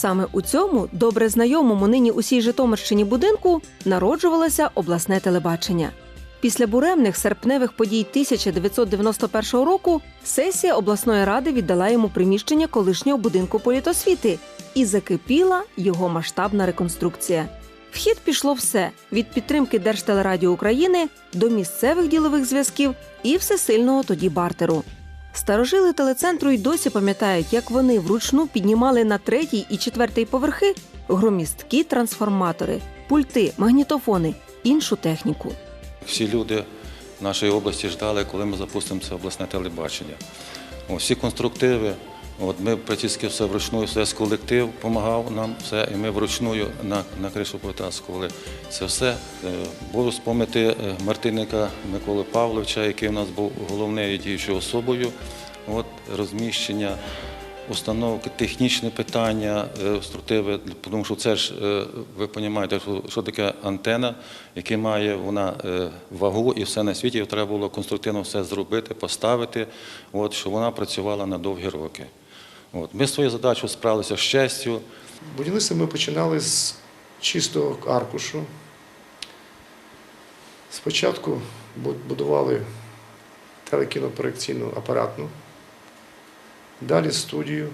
Саме у цьому добре знайомому нині усій Житомирщині будинку народжувалося обласне телебачення. Після буремних серпневих подій 1991 року сесія обласної ради віддала йому приміщення колишнього будинку політосвіти і закипіла його масштабна реконструкція. В хід пішло все від підтримки Держтелерадіо України до місцевих ділових зв'язків і всесильного тоді бартеру. Старожили телецентру й досі пам'ятають, як вони вручну піднімали на третій і четвертий поверхи громісткі трансформатори, пульти, магнітофони, іншу техніку. Всі люди нашої області ждали, коли ми запустимо це обласне телебачення. Всі конструктиви, от ми практично все вручну, з колектив допомагав нам, все, і ми вручну на, на кришу повитаскували. Це все. Е, Буду спомнити е, Мартинника Миколи Павловича, який у нас був головною діючою особою. От, розміщення установки, технічне питання, е, структиви, тому що це ж, ви розумієте, що, таке антена, яка має вона вагу і все на світі, треба було конструктивно все зробити, поставити, от, щоб вона працювала на довгі роки. От. Ми свою задачу справилися з честю. Будівництво ми починали з чистого аркушу. Спочатку будували телекінопроекційну апаратну, далі студію.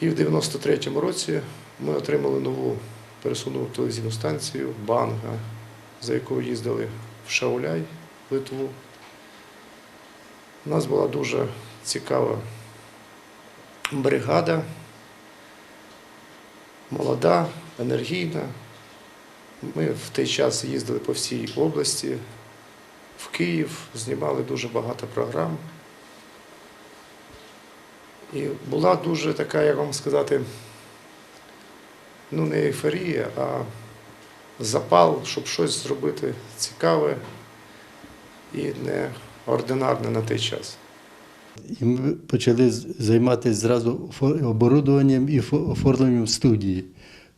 І в 93-му році ми отримали нову пересувну телевізійну станцію Банга, за якою їздили в Шауляй, Литву. У нас була дуже цікава бригада, молода, енергійна. Ми в той час їздили по всій області, в Київ, знімали дуже багато програм. І була дуже така, як вам сказати, ну не ейфорія, а запал, щоб щось зробити цікаве і неординарне на той час. І ми почали займатися зразу оборудованням і фо- оформленням студії.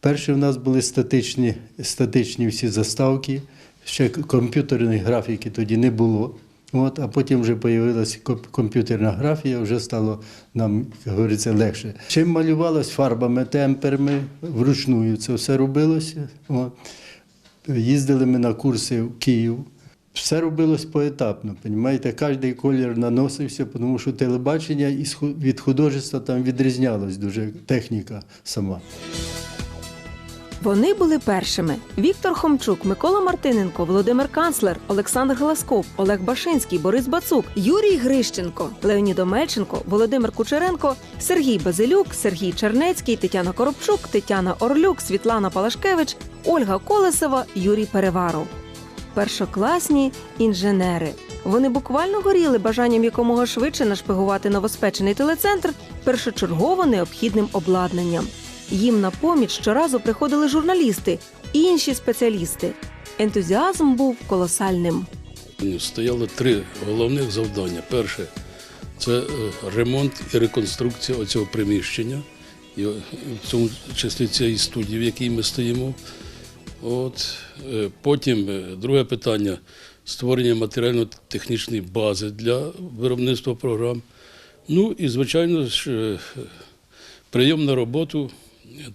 Перші в нас були статичні, статичні всі заставки, ще комп'ютерної графіки тоді не було. От, а потім вже з'явилася комп'ютерна графія, вже стало нам, як говориться, легше. Чим малювалось фарбами, темперами, вручную це все робилося. От. Їздили ми на курси в Київ. Все робилось поетапно, розумієте? Кожний колір наносився, тому що телебачення ху- від художества там відрізнялось дуже техніка сама. Вони були першими: Віктор Хомчук, Микола Мартиненко, Володимир Канцлер, Олександр Гласков, Олег Башинський, Борис Бацук, Юрій Грищенко, Леонід Омельченко, Володимир Кучеренко, Сергій Базилюк, Сергій Чернецький, Тетяна Коробчук, Тетяна Орлюк, Світлана Палашкевич, Ольга Колесова, Юрій Переваров. Першокласні інженери. Вони буквально горіли бажанням якомога швидше нашпигувати новоспечений телецентр першочергово необхідним обладнанням. Їм на поміч щоразу приходили журналісти і інші спеціалісти. Ентузіазм був колосальним. Стояло три головних завдання. Перше це е, ремонт і реконструкція цього приміщення, і в цьому числі цієї студії, в якій ми стоїмо. От. е, Потім е, друге питання створення матеріально-технічної бази для виробництва програм. Ну і, звичайно ж, е, прийом на роботу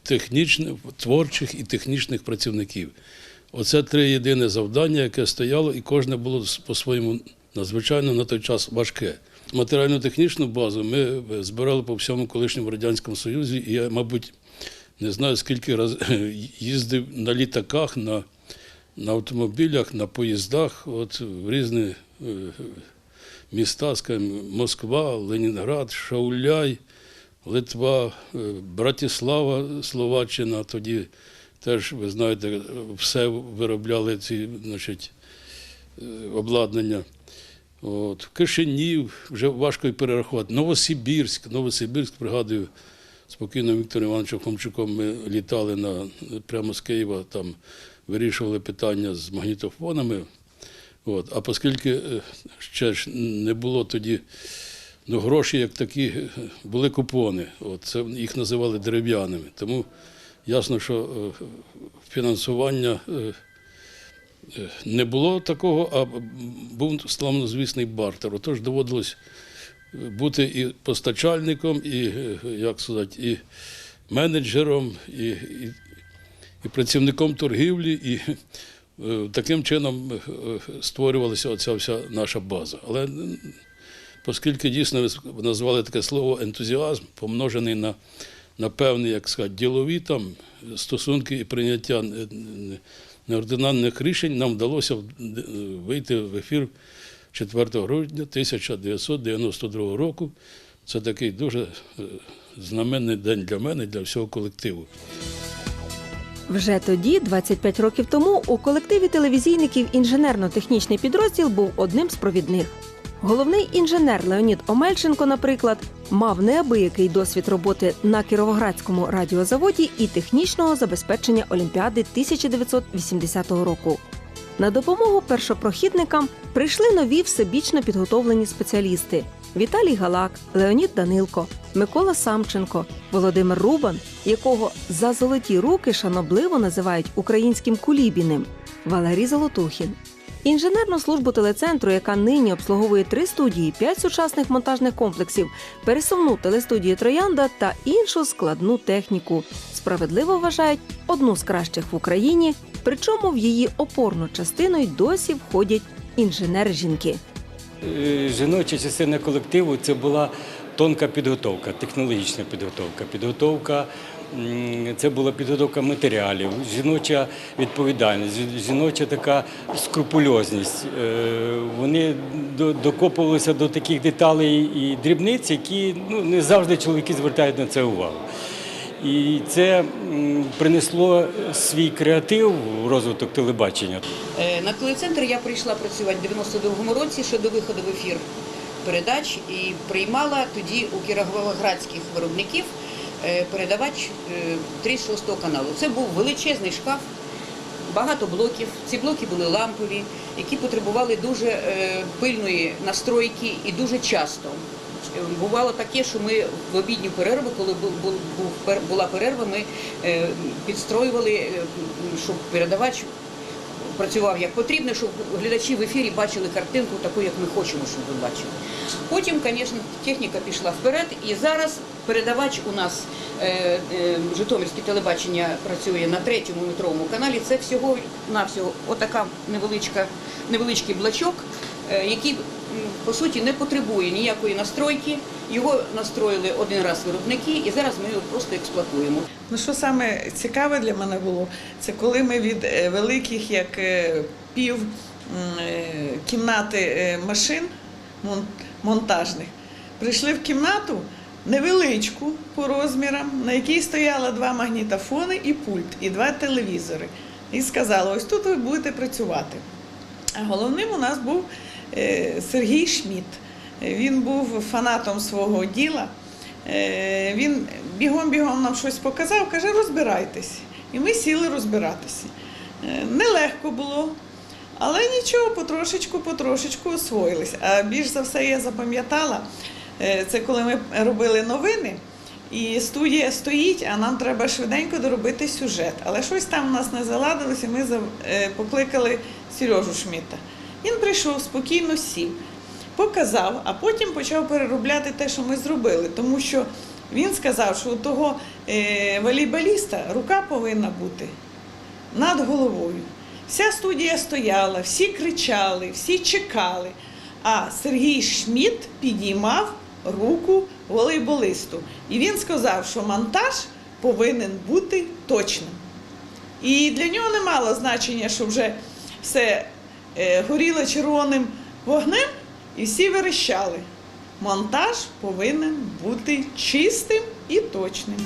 технічних, творчих і технічних працівників. Оце три єдине завдання, яке стояло, і кожне було по-своєму надзвичайно на той час важке. Матеріально-технічну базу ми збирали по всьому колишньому Радянському Союзі, і мабуть, не знаю, скільки раз їздив на літаках, на, на автомобілях, на поїздах, от в різні е, міста, скажімо, Москва, Ленінград, Шауляй, Литва, е, Братислава, Словаччина. Тоді теж, ви знаєте, все виробляли ці значить, е, обладнання. От. Кишинів, вже важко і перерахувати. Новосибірськ, Новосибірськ, пригадую, спокійно Віктором Івановичем Хомчуком ми літали на, прямо з Києва, там вирішували питання з магнітофонами. От. А оскільки е, ще ж не було тоді ну, гроші, як такі, е, були купони. От, це, їх називали дерев'яними. Тому ясно, що е, фінансування не було такого, а був славнозвісний бартер. Отож доводилось бути і постачальником, і, як сказати, і менеджером, і, і, і працівником торгівлі, і е, таким чином е, створювалася оця вся наша база. Але оскільки дійсно ви назвали таке слово ентузіазм, помножений на, на певні, як сказати, ділові там стосунки і прийняття е, неординарних рішень, нам вдалося вийти в ефір 4 грудня 1992 року. Це такий дуже е, знаменний день для мене для всього колективу. Вже тоді, 25 років тому, у колективі телевізійників інженерно-технічний підрозділ був одним з провідних. Головний інженер Леонід Омельченко, наприклад, мав неабиякий досвід роботи на Кіровоградському радіозаводі і технічного забезпечення Олімпіади 1980 року. На допомогу першопрохідникам прийшли нові всебічно підготовлені спеціалісти: Віталій Галак, Леонід Данилко, Микола Самченко, Володимир Рубан, якого за золоті руки шанобливо називають українським кулібіним, Валерій Золотухін. Інженерну службу телецентру, яка нині обслуговує три студії, п'ять сучасних монтажних комплексів, пересувну телестудію Троянда та іншу складну техніку, справедливо вважають одну з кращих в Україні. Причому в її опорну частину й досі входять інженери-жінки. Е, Жіноча частина колективу це була тонка підготовка, технологічна підготовка. Підготовка це була підготовка матеріалів, жіноча відповідальність, жіноча така скрупульозність. Е, Вони докопувалися до таких деталей і дрібниць, які ну, не завжди чоловіки звертають на це увагу. І це принесло свій креатив в розвиток телебачення. Е, На телецентр я прийшла працювати в 92-му році ще до виходу в ефір передач і приймала тоді у кіровоградських виробників е, передавач е, 36 каналу. Це був величезний шкаф, багато блоків. Ці блоки були лампові, які потребували дуже е, пильної настройки і дуже часто. Бувало таке, що ми в обідню перерву, коли була перерва, ми е, підстроювали, е, щоб передавач працював як потрібно, щоб глядачі в ефірі бачили картинку таку, як ми хочемо, щоб ви бачили. Потім, звісно, техніка пішла вперед, і зараз передавач у нас е, Житомирське телебачення працює на третьому метровому каналі. Це всього навсього отака невеличка, невеличкий блачок, який по суті не потребує ніякої настройки. Його настроїли один раз виробники, і зараз ми його просто експлуатуємо. Ну, що саме цікаве для мене було, це коли ми від е, великих, як е, пів е, кімнати машин монтажних, прийшли в кімнату невеличку по розмірам, на якій стояло два магнітофони і пульт, і два телевізори. І сказали, ось тут ви будете працювати. А головним у нас був Сергій Шмідт. Е, Він був фанатом свого діла. Е, Він бігом-бігом нам щось показав, каже, розбирайтесь. І ми сіли розбиратися. Е, Нелегко було, але нічого, потрошечку, потрошечку освоїлись. А більш за все я запам'ятала, е, це коли ми робили новини. І студія стоїть, а нам треба швиденько доробити сюжет. Але щось там у нас не заладилося, ми зав- е, покликали Сережу Шміта. Він прийшов спокійно сів, показав, а потім почав переробляти те, що ми зробили. Тому що він сказав, що у того е, волейболіста рука повинна бути над головою. Вся студія стояла, всі кричали, всі чекали. А Сергій Шмідт підіймав руку волейболисту. І він сказав, що монтаж повинен бути точним. І для нього не мало значення, що вже все е, горіло червоним вогнем, і всі верещали. Монтаж повинен бути чистим і точним.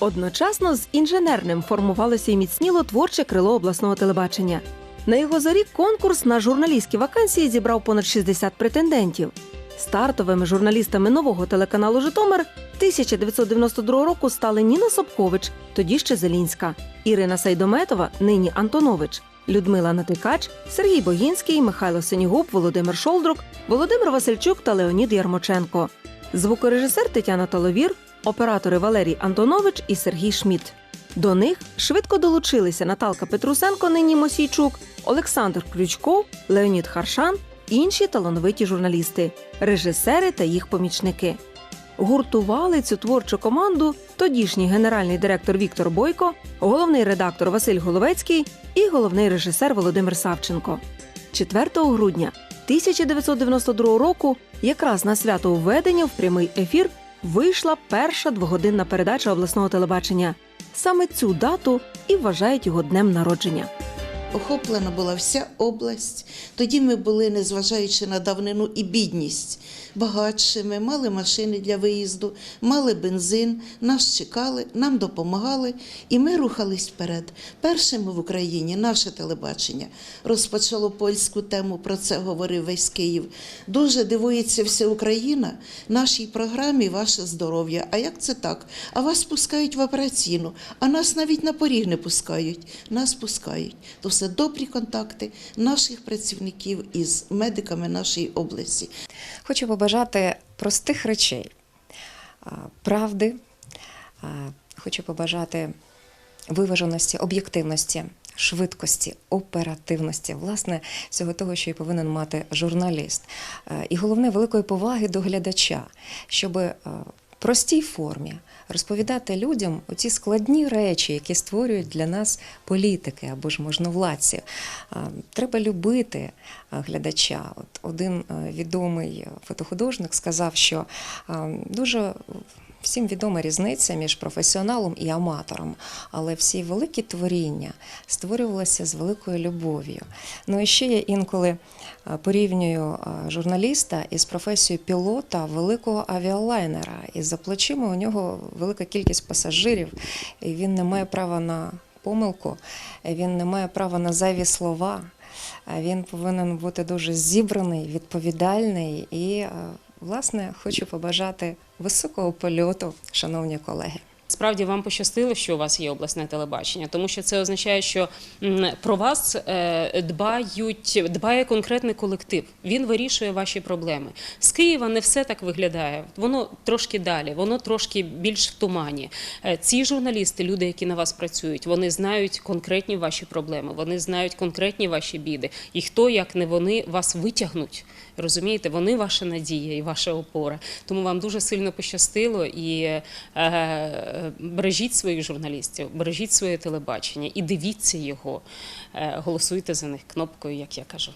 Одночасно з інженерним формувалося і міцніло творче крило обласного телебачення. На його зорі конкурс на журналістські вакансії зібрав понад 60 претендентів. Стартовими журналістами нового телеканалу Житомир 1992 року стали Ніна Собкович, тоді ще Зелінська, Ірина Сайдометова, нині Антонович, Людмила Натикач, Сергій Богінський, Михайло Синігуб, Володимир Шолдрук, Володимир Васильчук та Леонід Ярмоченко. Звукорежисер Тетяна Таловір, оператори Валерій Антонович і Сергій Шмідт. До них швидко долучилися Наталка Петрусенко, нині Мосійчук, Олександр Ключков, Леонід Харшан, інші талановиті журналісти, режисери та їх помічники. Гуртували цю творчу команду тодішній генеральний директор Віктор Бойко, головний редактор Василь Головецький і головний режисер Володимир Савченко. 4 грудня 1992 року, якраз на свято введення в прямий ефір, вийшла перша двогодинна передача обласного телебачення. Саме цю дату і вважають його днем народження. Охоплена була вся область. Тоді ми були, незважаючи на давнину і бідність, багатшими, мали машини для виїзду, мали бензин, нас чекали, нам допомагали, і ми рухались вперед. Першими в Україні наше телебачення розпочало польську тему. Про це говорив весь Київ. Дуже дивується вся Україна нашій програмі Ваше здоров'я. А як це так? А вас пускають в операційну, а нас навіть на поріг не пускають. Нас пускають. Все добрі контакти наших працівників із медиками нашої області. Хочу побажати простих речей, правди, хочу побажати виваженості, об'єктивності, швидкості, оперативності, власне, всього того, що і повинен мати журналіст. І головне великої поваги до глядача, щоб простій формі розповідати людям оці складні речі, які створюють для нас політики або ж можновладці. Е, Треба любити е, глядача. От один е, відомий фотохудожник сказав, що е, дуже всім відома різниця між професіоналом і аматором, але всі великі творіння створювалися з великою любов'ю. Ну і ще я інколи е, порівнюю е, журналіста із професією пілота великого авіалайнера. І за плечима у нього велика кількість пасажирів, і він не має права на помилку, він не має права на зайві слова. Він повинен бути дуже зібраний, відповідальний і, е, власне, хочу побажати високого польоту, шановні колеги. Справді вам пощастило, що у вас є обласне телебачення, тому що це означає, що про вас е, дбають, дбає конкретний колектив. Він вирішує ваші проблеми. З Києва не все так виглядає. Воно трошки далі, воно трошки більш в тумані. Е, Ці журналісти, люди, які на вас працюють, вони знають конкретні ваші проблеми, вони знають конкретні ваші біди. І хто, як не вони, вас витягнуть. Розумієте, вони ваша надія і ваша опора. Тому вам дуже сильно пощастило і е, бережіть своїх журналістів, бережіть своє телебачення і дивіться його. Е, голосуйте за них кнопкою, як я кажу.